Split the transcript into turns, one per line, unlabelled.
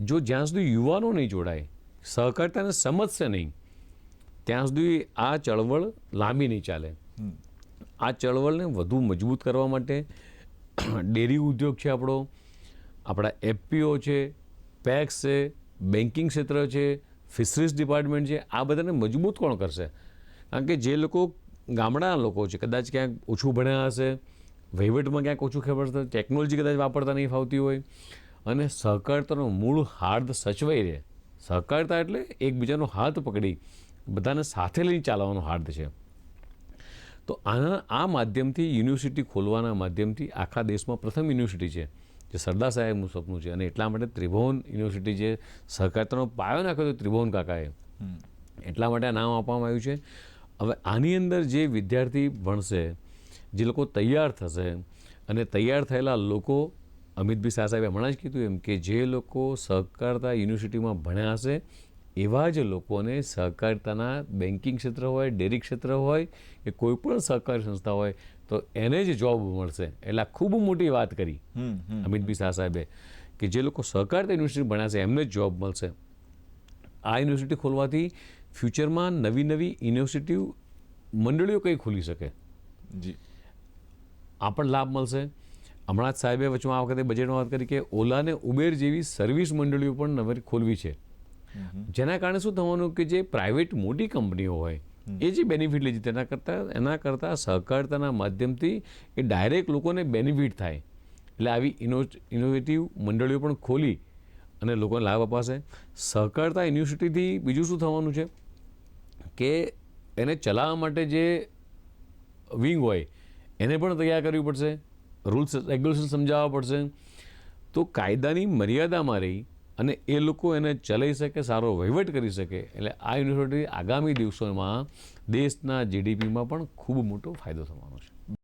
જો જ્યાં સુધી યુવાનો નહીં જોડાય સહકારિતાને સમજશે નહીં ત્યાં સુધી આ ચળવળ લાંબી નહીં ચાલે. આ ચળવળને વધુ મજબૂત કરવા માટે ડેરી ઉદ્યોગ છે આપણો આપણા એફપીઓ છે પેક્સ છે બેન્કિંગ ક્ષેત્ર છે ફિશરીઝ ડિપાર્ટમેન્ટ છે આ બધાને મજબૂત કોણ કરશે? કારણ કે જે લોકો ગામડાના લોકો છે કદાચ ક્યાંક ઓછું ભણ્યા હશે વહીવટમાં ક્યાંક ઓછું ખબર હશે ટેકનોલોજી કદાચ વાપરતા નહીં ફાવતી હોય અને સહકારતાનો મૂળ હાર્દ સચવાઈ રહે. સહકારતા એટલે એકબીજાનો હાથ પકડી બધાને સાથે લઈને ચાલવાનો હાર્દ છે. તો આના આ માધ્યમથી યુનિવર્સિટી ખોલવાના માધ્યમથી આખા દેશમાં પ્રથમ યુનિવર્સિટી છે જે સરદાર સાહેબનું સપનું છે. અને એટલા માટે ત્રિભુવન યુનિવર્સિટી જે સહકારતાનો પાયો નાખ્યો હતો ત્રિભુવન કાકાએ. એટલા માટે આ નામ આપવામાં આવ્યું છે. હવે આની અંદર જે વિદ્યાર્થી ભણશે જે લોકો તૈયાર થશે અને તૈયાર થયેલા લોકો અમિતભાઈ શાહ સાહેબે હમણાં જ કીધું એમ કે જે લોકો સહકારતા યુનિવર્સિટીમાં ભણ્યા હશે એવા જ લોકોને સહકારિતાના બેન્કિંગ ક્ષેત્ર હોય ડેરી ક્ષેત્ર હોય કે કોઈ પણ સહકારી સંસ્થા હોય તો એને જ જોબ મળશે. એટલે ખૂબ મોટી વાત કરી અમિતભાઈ શાહ સાહેબે કે જે લોકો સહકારિતા યુનિવર્સિટી ભણ્યા છે એમને જ જોબ મળશે. આ યુનિવર્સિટી ખોલવાથી ફ્યુચરમાં નવી નવી યુનિવર્સિટી મંડળીઓ કઈ ખોલી શકે?
જી.
આ પણ લાભ મળશે. હમણાં જ સાહેબે વચમાં આ વખતે બજેટમાં વાત કરી કે ઓલા અને ઉબેર જેવી સર્વિસ મંડળીઓ પણ નવી ખોલવી છે. જેના કારણે શું થવાનું કે જે પ્રાઇવેટ મોટી કંપનીઓ હોય એ જે બેનિફિટ લે છે તેના કરતાં એના કરતાં સહકારતાના માધ્યમથી એ ડાયરેક્ટ લોકોને બેનિફિટ થાય. એટલે આવી ઇનો ઇનોવેટિવ મંડળીઓ પણ ખોલી અને લોકોને લાભ અપાશે. સહકારતા યુનિવર્સિટીથી બીજું શું થવાનું છે? કે એને ચલાવવા માટે જે વિંગ હોય એને પણ તૈયાર કરવી પડશે. રૂલ્સ રેગ્યુલેશન સમજાવવા પડશે. તો કાયદાની મર્યાદામાં રહી અને એ લોકો એને ચલાવી શકે, સારો વહીવટ કરી શકે. એટલે આ યુનિવર્સિટી આગામી દિવસોમાં દેશના જીડીપીમાં પણ ખૂબ મોટો ફાયદો થવાનો છે.